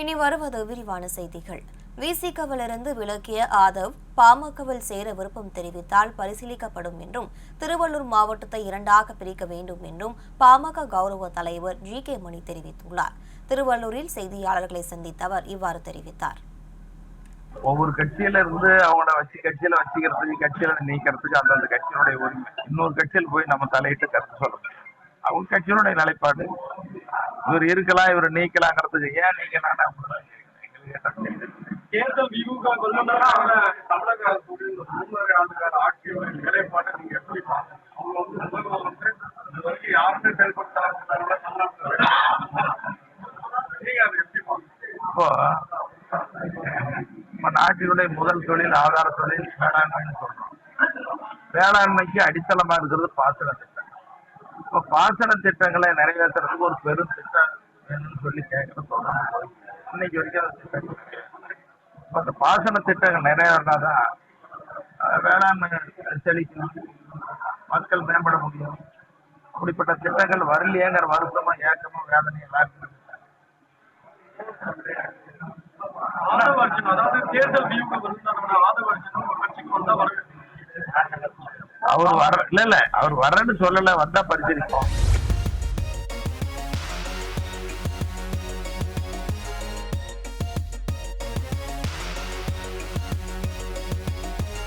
இனி வருவது விரிவான செய்திகள். விசிகவிலிருந்து விலக்கிய ஆதவ் பாமகவில் சேர விருப்பம் தெரிவித்தால் பரிசீலிக்கப்படும் என்றும் திருவள்ளூர் மாவட்டத்தை இரண்டாக பிரிக்க வேண்டும் என்றும் பாமக கௌரவ தலைவர் ஜி கே மணி தெரிவித்துள்ளார். திருவள்ளூரில் செய்தியாளர்களை சந்தித்த அவர் இவ்வாறு தெரிவித்தார். ஒவ்வொரு கட்சியில இருந்து அவங்களோட வச்சு கட்சியில வச்சுக்கிறதுக்கு கட்சியில நீக்கிறதுக்கு அந்தந்த கட்சியினுடைய உரிமை. இன்னொரு கட்சியில் போய் நம்ம தலையிட்டு கருத்து சொல்ல அவங்க கட்சியினுடைய நிலைப்பாடு. இவர் இருக்கலாம் இவர் நீக்கலாங்கிறதுக்கு ஏன் நீக்கலாம் தேர்தல் வியூக வல்லுநரா அவங்க தமிழக ஆட்சியோட நிலைப்பாட்டை நீங்க எப்படி அவங்க வந்து முதல்வர் வந்து இது வரைக்கும் யாருமே செயல்படுத்தாங்க நீங்க அதை எப்படி பாக்கணும் இப்போ நம்ம நாட்டினுடைய முதல் தொழில் ஆதார தொழில் வேளாண்மைன்னு சொல்றோம். வேளாண்மைக்கு அடித்தளமா இருக்கிறது பாசன திட்டம் இப்போ பாசன திட்டங்களை நிறைவேற்றுறதுக்கு ஒரு பெரும் திட்டம் வேணும்னு சொல்லி கேட்கறது தொடர்ந்து இன்னைக்கு வரைக்கும் அந்த திட்டம் இப்ப அந்த பாசன திட்டங்கள் நிறைவேறினாதான் வேளாண்மை செழிக்கும் மக்கள் மேம்பட முடியும். அப்படிப்பட்ட திட்டங்கள் வரலையேங்கிற வருத்தமா ஏக்கமும் வேதனையும் எல்லாருக்கும் ஆதவர்ஜன் அதாவது தேர்தல் வியூக்கு வல்லுநரான ஆதவர்ஜன் கட்சிக்கு வந்தா வரவேற்கும் அவர் வர இல்ல இல்ல அவர் வர்றேன்னு சொல்லல வந்தா பரிசீலிப்போம்.